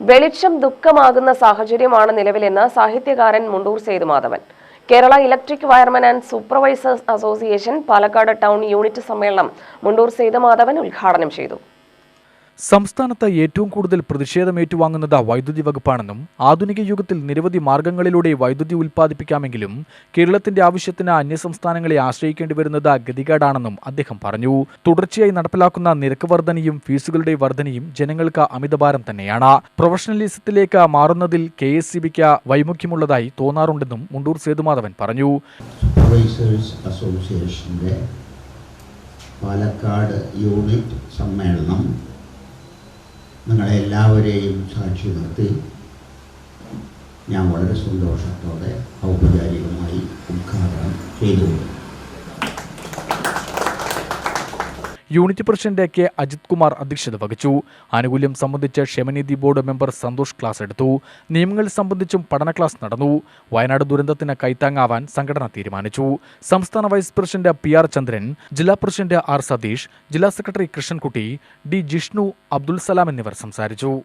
വെളിച്ചം ദുഃഖമാകുന്ന സാഹചര്യമാണ് നിലവിലെന്ന് സാഹിത്യകാരൻ Mundur Sethumadhavan Kerala electric wiremen and supervisors association Palakkad town unit സമ്മേളനം മുണ്ടൂർ സേതുമാധവൻ ഉദ്ഘാടനം ചെയ്തു. സംസ്ഥാനത്ത് ഏറ്റവും കൂടുതൽ പ്രതിഷേധം ഏറ്റുവാങ്ങുന്നത് വൈദ്യുതി വകുപ്പാണെന്നും ആധുനിക യുഗത്തിൽ നിരവധി മാർഗങ്ങളിലൂടെ വൈദ്യുതി ഉൽപ്പാദിപ്പിക്കാമെങ്കിലും കേരളത്തിന്റെ ആവശ്യത്തിന് അന്യസംസ്ഥാനങ്ങളെ ആശ്രയിക്കേണ്ടി വരുന്നത് ഗതികേടാണെന്നും അദ്ദേഹം പറഞ്ഞു. തുടർച്ചയായി നടപ്പിലാക്കുന്ന നിരക്ക് വർധനയും ഫീസുകളുടെ വർധനയും ജനങ്ങൾക്ക് അമിതഭാരം തന്നെയാണ്. പ്രൊഫഷണലിസത്തിലേക്ക് മാറുന്നതിൽ കെ എസ് സി ബിക്ക് വൈമുഖ്യമുള്ളതായി തോന്നാറുണ്ടെന്നും മുണ്ടൂർ സേതുമാധവൻ പറഞ്ഞു. പാലക്കാട് യൂണിറ്റ് സമ്മേളനം നിങ്ങളെല്ലാവരെയും സാക്ഷി നിർത്തി. ഞാൻ വളരെ സന്തോഷത്തോടെ ഔപചാരികമായി ഉദ്ഘാടനം ചെയ്തുകൊണ്ടു unit president K. Ajith Kumar അധ്യക്ഷത വഹിച്ചു. ആനുകൂല്യം സംബന്ധിച്ച് ക്ഷേമനിധി ബോർഡ് മെമ്പർ സന്തോഷ് ക്ലാസ് എടുത്തു. നിയമങ്ങൾ സംബന്ധിച്ചും പഠന ക്ലാസ് നടന്നു. വയനാട് ദുരന്തത്തിന് കൈത്താങ്ങാവാൻ സംഘടന തീരുമാനിച്ചു. സംസ്ഥാന vice president P. R. Chandran ജില്ലാ പ്രസിഡന്റ് ആർ. സതീഷ് ജില്ലാ സെക്രട്ടറി കൃഷ്ണൻകുട്ടി ഡി. ജിഷ്ണു അബ്ദുൽ സലാം എന്നിവർ സംസാരിച്ചു.